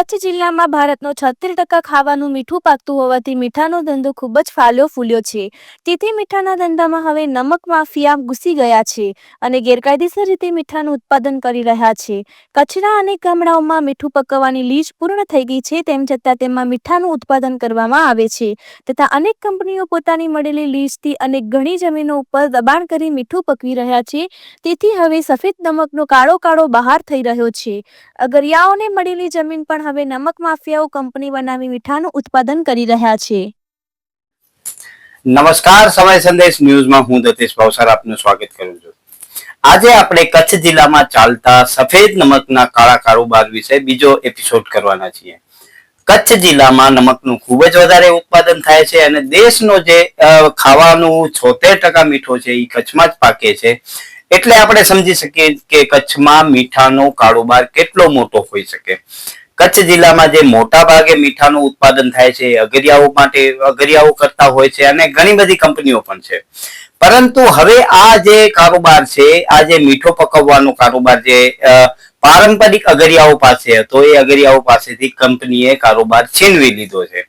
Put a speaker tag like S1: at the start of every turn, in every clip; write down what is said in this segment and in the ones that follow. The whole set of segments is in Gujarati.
S1: કચ્છ જિલ્લામાં ભારતનો છત્રીસ ટકા ખાવાનું મીઠું પાકતું હોવાથી મીઠાનો ધંધો ખૂબ જ ફાલ્યો ફૂલ્યો છે. તેથી મીઠાના ધંધામાં હવે નમક માફિયા ઘૂસી ગયા છે અને ગેરકાયદેસર રીતે મીઠાનું ઉત્પાદન કરી રહ્યા છે. કચ્છના અનેક ગામડાઓમાં મીઠું પકવવાની લીજ પૂર્ણ થઈ ગઈ છે તેમ છતાં તેમાં મીઠાનું ઉત્પાદન કરવામાં આવે છે તથા અનેક કંપનીઓ પોતાની મળેલી લીજથી અનેક ઘણી જમીનો ઉપર દબાણ કરી મીઠું પકવી રહ્યા છે. તેથી હવે સફેદ નમકનો કાળો કાળો બહાર થઈ રહ્યો છે. અગરિયાઓને મળેલી જમીન પણ હવે નમક માફિયાઓ કંપની બનાવી મીઠાનું ઉત્પાદન કરી રહ્યા છે.
S2: નમસ્કાર, સમય સંદેશ ન્યૂઝમાં હું દતેશ ભાવસાર આપનું સ્વાગત કરું છું. આજે આપણે કચ્છ જિલ્લામાં ચાલતા સફેદ નમકના કાળા કારોબાર વિશે બીજો એપિસોડ કરવાના છીએ. કચ્છ જિલ્લામાં નમકનું ખૂબ જ વધારે ઉત્પાદન થાય છે અને દેશનો જે ખાવાનું છોતેર ટકા મીઠો છે એ કચ્છમાં જ પાકે છે. એટલે આપણે સમજી શકીએ કે કચ્છમાં મીઠાનો કારોબાર કેટલો મોટો હોઈ શકે. કચ્છ જિલ્લામાં જે મોટા ભાગે મીઠાનું ઉત્પાદન થાય છે, અગરિયાઓ માટે, અગરિયાઓ કરતા હોય છે અને ઘણી બધી કંપનીઓ પણ છે. પરંતુ હવે આ જે કારોબાર છે, આ જે મીઠો પકવવાનો કારોબાર જે પારંપરિક અગરિયાઓ પાસે હતો, એ અગરિયાઓ પાસેથી કંપનીએ કારોબાર છીનવી લીધો છે.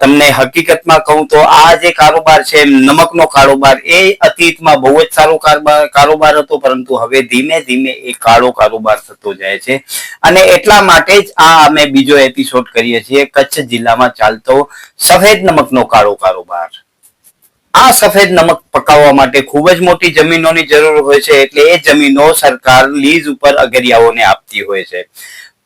S2: તમને હકીકતમાં કહું તો આ જે કારોબાર છે, નમકનો કારોબાર, એ અતીતમાં બહુ જ સારો કારોબાર હતો, પરંતુ હવે ધીમે ધીમે એ કાળો કારોબાર થતો જાય છે. અને એટલા માટે જ આ અમે બીજો એપિસોડ કરીએ છીએ, કચ્છ જિલ્લામાં ચાલતો સફેદ નમકનો કાળો કારોબાર. આ સફેદ નમક પકાવવા માટે ખૂબ જ મોટી જમીનોની જરૂર હોય છે, એટલે એ જમીનો સરકાર લીઝ ઉપર અગરિયાઓને આપતી હોય છે.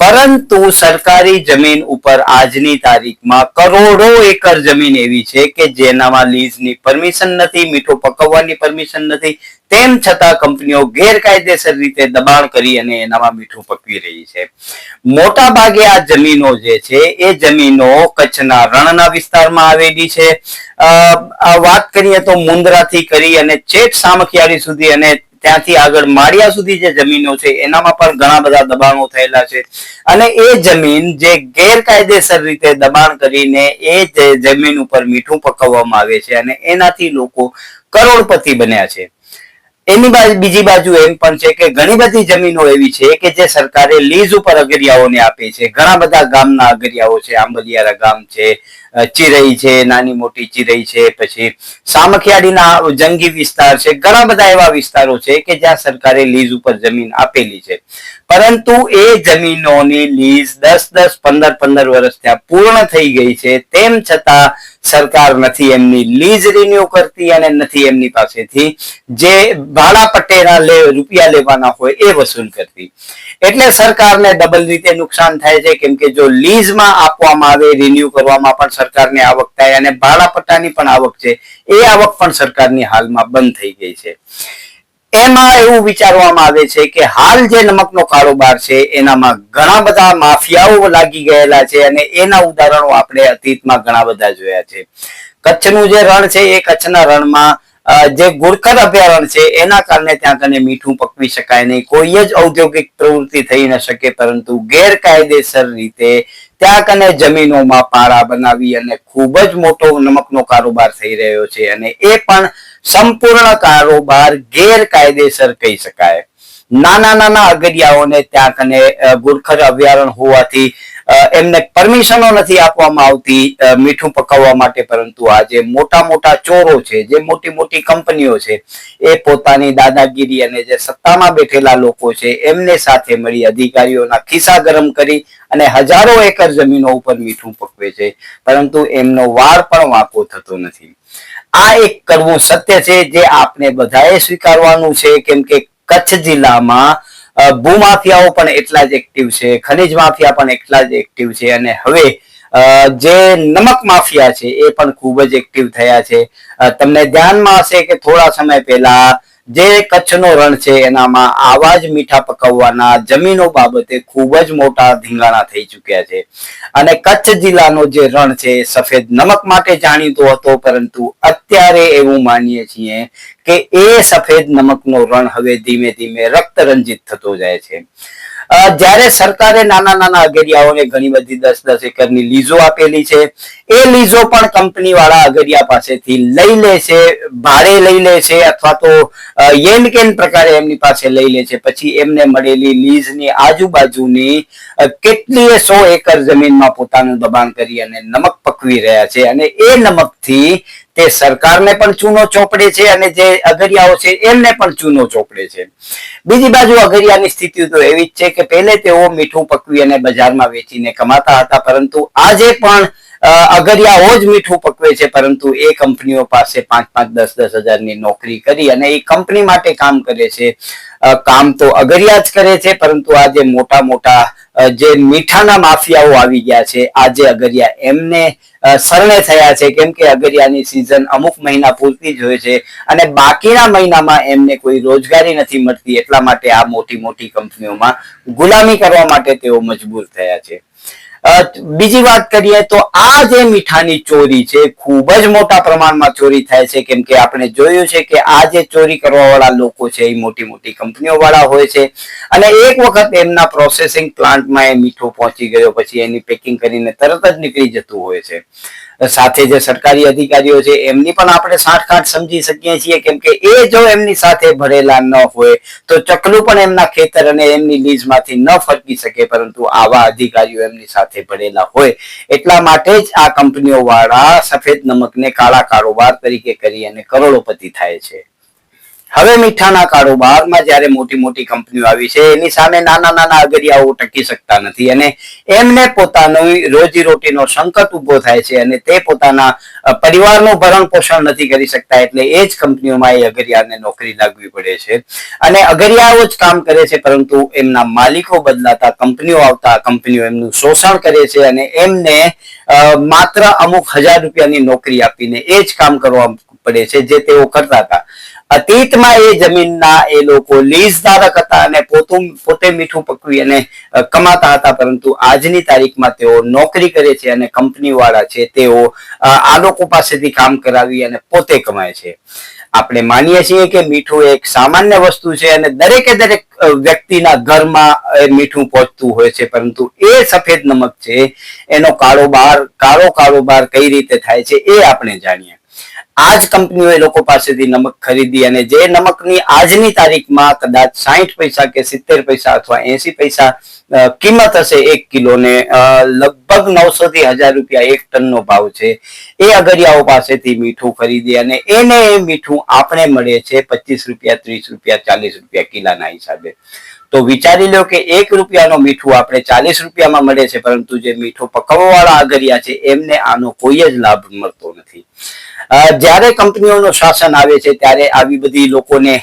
S2: પરંતુ સરકારી જમીન ઉપર આજની તારીખમાં કરોડો એકર જમીન એવી છે કે જેનામાં લીઝની પરમિશન નથી, મીઠું પકવવાની પરમિશન નથી. તેમ છતાં કંપનીઓ ગેરકાયદેસર રીતે દબાણ કરી અને એનામાં મીઠું પકવી રહી છે. મોટા ભાગે આ જમીનો જે છે, એ જમીનો કચ્છના રણના વિસ્તારમાં આવેલી છે. વાત કરીએ તો મુન્દ્રાથી કરી અને ચેટ સામખિયાળી સુધી અને ત્યાંથી આગળ માળિયા સુધી જે જમીનો છે, એનામાં પણ ઘણા બધા દબાણો થયેલા છે. અને એ જમીન જે ગેરકાયદેસર રીતે દબાણ કરીને એ જમીન ઉપર મીઠું પકવવામાં આવે છે અને એનાથી લોકો કરોડપતિ બન્યા છે. એની બાજુ બીજી એમ પણ છે કે ઘણી બધી જમીનો એવી છે કે જે સરકારે લીઝ ઉપર અગરિયાઓને આપી છે. ઘણા બધા ગામના અગરિયાઓ છે, આંબલિયારા ગામ છે ચિરઈ છે, નાની મોટી ચિરઈ છે, પછી સામખિયાળીના જંગી વિસ્તાર છે, ઘણા બધા એવા વિસ્તારો છે કે જ્યાં સરકારે લીઝ ઉપર જમીન આપેલી છે. પરંતુ એ જમીનોની લીઝ દસ દસ, પંદર પંદર વર્ષ ત્યાં પૂર્ણ થઈ ગઈ છે. તેમ છતાં સરકાર નથી એમની લીઝ રિન્યુ કરતી અને નથી એમની પાસેથી જે ભાડા પટ્ટેના લે, રૂપિયા લેવાના હોય એ વસૂલ કરતી. એટલે સરકારને ડબલ રીતે નુકસાન થાય છે, કેમ કે જો લીઝમાં આપવામાં આવે રિન્યુ કરવામાં પણ સરકારને આવક થાય અને ભાડા પટ્ટાની પણ આવક છે, એ આવક પણ સરકારની હાલમાં બંધ થઈ ગઈ છે. એમાં એવું વિચારવામાં આવે છે કે હાલ જે નમકનો કારોબાર છે, એનામાં ઘણા બધા માફિયાઓ લાગી ગયેલા છે અને એના ઉદાહરણો આપણે અતીતમાં ઘણા બધા જોયા છે. કચ્છનું જે રણ છે, એ કચ્છના રણમાં જે ગુરખર અભયારણ્ય છે, એના કારણે ત્યાં કને મીઠું પકવી શકાય નહીં. કોઈ જ ઔદ્યોગિક પ્રવૃત્તિ થઈ ન શકે, પરંતુ ગેરકાયદેસર રીતે ત્યાં કને જમીનોમાં પાળા બનાવી અને ખૂબ જ મોટો નમકનો કારોબાર થઈ રહ્યો છે. અને એ પણ સંપૂર્ણ કારોબાર ગેરકાયદેસર કહી શકાય. નાના નાના અગરિયાઓને ત્યાં કને ગુરખર અભયારણ્ય હોવાથી એમને પરમિશનો નથી આપવામાં આવતી મીઠું પકવવા માટે, પરંતુ આ જે મોટા મોટા ચોરો છે, જે મોટી મોટી કંપનીઓ છે, એ પોતાની દાદાગીરી અને જે સત્તામાં બેઠેલા લોકો છે, એમને સાથે મળી અધિકારીઓના ખિસ્સા ગરમ કરી અને હજારો એકર જમીનો ઉપર મીઠું પકવે છે. પરંતુ એમનો વાળ પણ વાંકો થતો નથી. આ એક કરવું સત્ય છે જે આપણે બધાએ સ્વીકારવાનું છે, કેમ કે કચ્છ જિલ્લામાં ભૂમાફિયાઓ પણ એટલા જ એક્ટિવ છે, ખનિજ માફિયા પણ એટલા જ એક્ટિવ છે અને હવે જે નમક માફિયા છે એ પણ ખૂબ જ એક્ટિવ થયા છે. તમને ધ્યાનમાં હશે કે થોડા સમય પહેલા જે કચ્છનો રણ છે, એનામાં આવા જ મીઠા પકવવાના જમીનો બાબતે ખૂબ જ મોટા ધીંગાણા થઈ ચૂક્યા છે. અને કચ્છ જિલ્લાનો જે રણ છે, સફેદ નમક માટે જાણીતો હતો, પરંતુ અત્યારે એવું માનીએ છીએ કે એ સફેદ નમકનો રણ હવે ધીમે ધીમે રક્ત રંજિત થતો જાય છે. જ્યારે સરકારે નાના નાના અગરિયાઓને ઘણી બધી દસ દસ એકરની લીઝો આપેલી છે, એ લીઝો પણ કંપની વાળા અગરિયા પાસેથી લઈ લે છે, ભાડે લઈ લે છે, અથવા તો યેન કેન પ્રકારે એમની પાસે લઈ લે છે. પછી એમને મળેલી લીઝની આજુબાજુની કેટલીય સો એકર જમીનમાં પોતાનું દબાણ કરી અને નમક પકવી રહ્યા છે. અને એ નમકથી તે સરકારને પણ ચૂનો ચોપડે છે અને જે અગરિયાઓ છે એમને પણ ચૂનો ચોપડે છે. બીજી બાજુ અગરિયાની સ્થિતિ તો એવી જ છે કે પહેલે તેઓ મીઠું પકવી અને બજારમાં વેચીને કમાતા હતા, પરંતુ આજે પણ અગરિયાઓ જ મીઠું પકવે છે, પરંતુ એ કંપનીઓ પાસે પાંચ પાંચ, દસ દસ હજારની નોકરી કરી અને એ કંપની માટે કામ કરે છે. કામ તો અગરિયા જ કરે છે, પરંતુ આજે મોટા મોટા જે મીઠાના માફિયાઓ આવી ગયા છે, આજે અગરિયા, એમને શરણે થયા છે. કેમ કે અગરિયાની સિઝન અમુક મહિના પૂરતી જ હોય છે અને બાકીના મહિનામાં એમને કોઈ રોજગારી નથી મળતી એટલા માટે આ મોટી મોટી કંપનીઓમાં ગુલામી કરવા માટે તેઓ મજબૂર થયા છે. બીજી વાત કરીએ તો આ જે મીઠાની ચોરી છે, ખૂબ જ મોટા પ્રમાણમાં ચોરી થાય છે. કેમ કે આપણે જોયું છે કે આ જે ચોરી કરવાવાળા લોકો છે, એ મોટી મોટી કંપનીઓ વાળા હોય છે. અને એક વખત એમના પ્રોસેસિંગ પ્લાન્ટમાં એ મીઠું પહોંચી ગયો, પછી એની પેકિંગ કરીને તરત જ નીકળી જતું હોય છે. સાથે જે સરકારી અધિકારીઓ છે, એમની પણ આપણે સાઠગાંઠ સમજી શકીએ છીએ કેમ કે એ જો એમની સાથે ભરેલા ન હોય, તો ચકલું પણ એમના ખેતર અને એમની લીઝમાંથી ન ફરકી શકે, પરંતુ આવા અધિકારીઓ એમની સાથે ભરેલા હોય. એટલા માટે જ આ કંપનીઓ વાળા સફેદ નમકને કાળા કારોબાર તરીકે કરી અને કરોડોપતિ થાય છે. હવે મીઠાના કારોબારમાં જ્યારે મોટી મોટી કંપનીઓ આવી છે, એની સામે નાના નાના અગરિયાઓ ટકી શકતા નથી અને એમને પોતાનું રોજીરોટીનો સંકટ ઊભો થાય છે અને તે પોતાના પરિવારનું ભરણ પોષણ નથી કરી શકતા એટલે એ જ કંપનીઓમાં એ અગરિયાને નોકરી લાગવી પડે છે. અને અગરિયાઓ જ કામ કરે છે, પરંતુ એમના માલિકો બદલાતા કંપનીઓ આવતા, કંપનીઓ એમનું શોષણ કરે છે અને એમને માત્ર અમુક હજાર રૂપિયાની નોકરી આપીને એ જ કામ કરવા પડે છે જે તેઓ કરતા હતા. અતીતમાં એ જમીનના એ લોકો લીઝ ધારક હતા અને પોતું, પોતે મીઠું પકવી અને કમાતા હતા, પરંતુ આજની તારીખમાં તેઓ નોકરી કરે છે અને કંપની છે, તેઓ આ લોકો પાસેથી કામ કરાવી અને પોતે કમાય છે. આપણે માનીએ છીએ કે મીઠું એક સામાન્ય વસ્તુ છે અને દરેકે દરેક વ્યક્તિના ઘરમાં મીઠું પહોંચતું હોય છે, પરંતુ એ સફેદ નમક છે, એનો કારોબાર કાળો કારોબાર કઈ રીતે થાય છે એ આપણે જાણીએ. આ જ કંપનીઓ એ લોકો પાસેથી નમક ખરીદી અને જે નમકની આજની તારીખમાં કદાચ સાહીઠ પૈસા કે સિત્તેર પૈસા અથવા એસી પૈસા કિંમત હશે એક કિલોને લગભગ નવસો થી હજાર રૂપિયા એક ટનનો ભાવ છે. એ અગરિયાઓ પાસેથી મીઠું ખરીદી અને એને એ મીઠું આપણે મળે છે પચીસ રૂપિયા, ત્રીસ રૂપિયા, ચાલીસ રૂપિયા કિલાના હિસાબે. તો વિચારી લો કે એક રૂપિયાનો મીઠું આપણે ચાલીસ રૂપિયામાં મળે છે, પરંતુ જે મીઠું પકવવા વાળા અગરિયા છે, એમને આનો કોઈ જ લાભ મળતો નથી. જ્યારે કંપનીઓનું શાસન આવે છે, ત્યારે આવી બધી લોકોને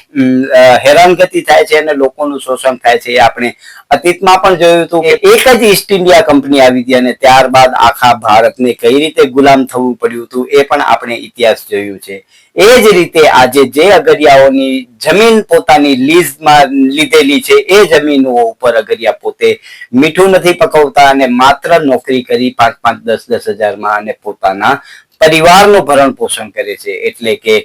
S2: હેરાનગતિ થાય છે અને લોકોનું શોષણ થાય છે આપણે અતીતમાં પણ જોયું હતું કે એક જ ઈસ્ટ ઇન્ડિયા કંપની આવી હતી અને ત્યારબાદ આખા ભારતને કઈ રીતે ગુલામ થવું પડ્યું હતું એ પણ આપણે ઇતિહાસ જોયું છે. એ જ રીતે આજે જે અગરિયાઓની જમીન પોતાની લીઝમાં લીધેલી છે, એ જમીનો ઉપર અગરિયા પોતે મીઠું નથી પકવતા અને માત્ર નોકરી કરી પાંચ પાંચ દસ દસ હજારમાં અને પોતાના પરિવારનું ભરણ પોષણ કરે છે. એટલે કે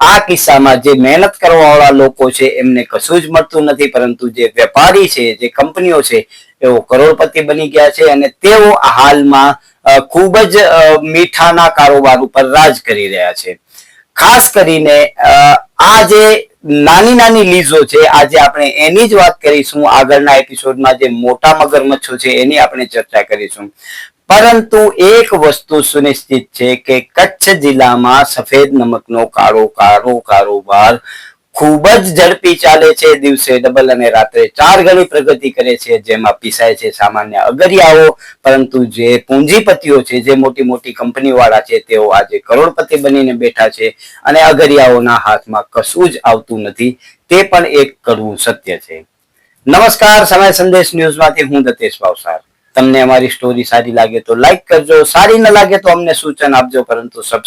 S2: આ કિસ્સામાં જે મહેનત કરવા વાળા લોકો છે, એમને કશું જ મળતું નથી. પરંતુ જે વેપારી છે, જે કંપનીઓ છે, તેઓ કરોડપતિ બની ગયા છે અને તેઓ હાલમાં ખૂબ જ મીઠાના કારોબાર ઉપર રાજ કરી રહ્યા છે. ખાસ કરીને આ જે નાની નાની લીઝો છે, આજે આપણે એની જ વાત કરીશું આગળના એપિસોડમાં જે મોટા મગરમચ્છો છે, એની આપણે ચર્ચા કરીશું. પરંતુ એક વસ્તુ સુનિશ્ચિત છે કે કચ્છ જિલ્લામાં સફેદ નમકનો કાળો કાળો કારોબાર ખૂબ જ ઝડપી ચાલે છે. દિવસે ડબલ અને રાત્રે ચાર ગણી પ્રગતિ કરે છે. જેમાં પીસાય છે સામાન્ય અગરિયાઓ, પરંતુ જે પૂંજીપતિઓ છે, જે મોટી મોટી કંપની વાળા છે, તેઓ આજે કરોડપતિ બનીને બેઠા છે અને અગરિયાઓના હાથમાં કશું જ આવતું નથી. તે પણ એક કરવું સત્ય છે. નમસ્કાર. સમય સંદેશ ન્યૂઝમાંથી હું દતેશ ભાવસાર તમને અમારી સ્ટોરી સારી લાગે તો લાઈક કરજો. સારી ન લાગે તો અમને સૂચન આપજો, પરંતુ સબસ્ક્રાઇબ